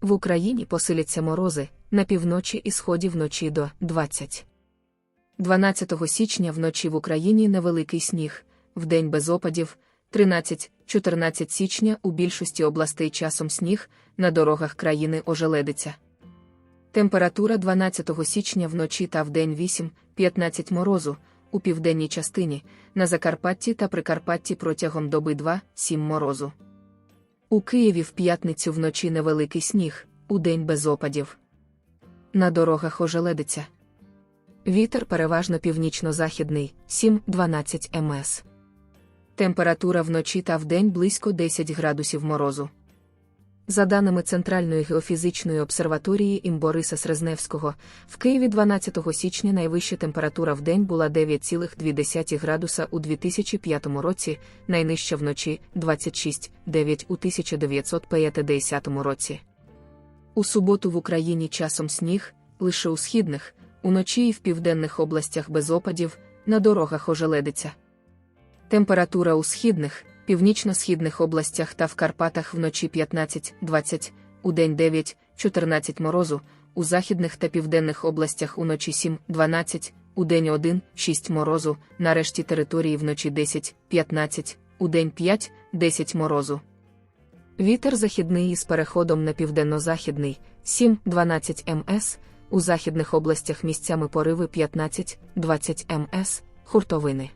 В Україні посиляться морози на півночі і сході вночі до 20. 12 січня вночі в Україні невеликий сніг, вдень без опадів, 13-14 січня у більшості областей часом сніг, на дорогах країни ожеледиться. Температура 12 січня вночі та вдень 8-15 морозу, у південній частині, на Закарпатті та Прикарпатті протягом доби 2-7 морозу. У Києві в п'ятницю вночі невеликий сніг, удень без опадів. На дорогах ожеледиться. Вітер переважно північно-західний 7-12 МС. Температура вночі та вдень близько 10 градусів морозу. За даними Центральної геофізичної обсерваторії ім Бориса Срезневського, в Києві 12 січня найвища температура в день була 9,2 градуса у 2005 році, найнижча вночі 26,9 у 1950 році. У суботу в Україні часом сніг, лише у східних, уночі і в південних областях без опадів, на дорогах ожеледиться. Температура у східних, північно-східних областях та в Карпатах вночі 15-20, удень 9-14 морозу, у західних та південних областях уночі 7-12, удень 1-6 морозу, на решті території вночі 10-15, удень 5-10 морозу. Вітер західний із переходом на південно-західний 7-12 МС, у західних областях місцями пориви 15-20 МС, хуртовини.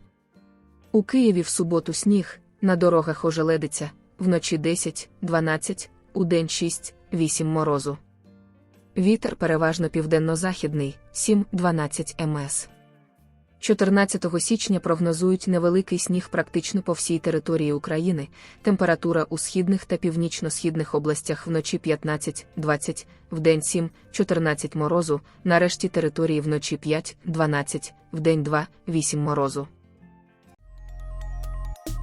У Києві в суботу сніг, на дорогах ожеледиться, вночі 10-12, удень 6-8 морозу. Вітер переважно південно-західний 7-12 МС. 14 січня прогнозують невеликий сніг практично по всій території України, температура у східних та північно-східних областях вночі 15-20, вдень 7-14 морозу, на решті території вночі 5-12, вдень 2-8 морозу.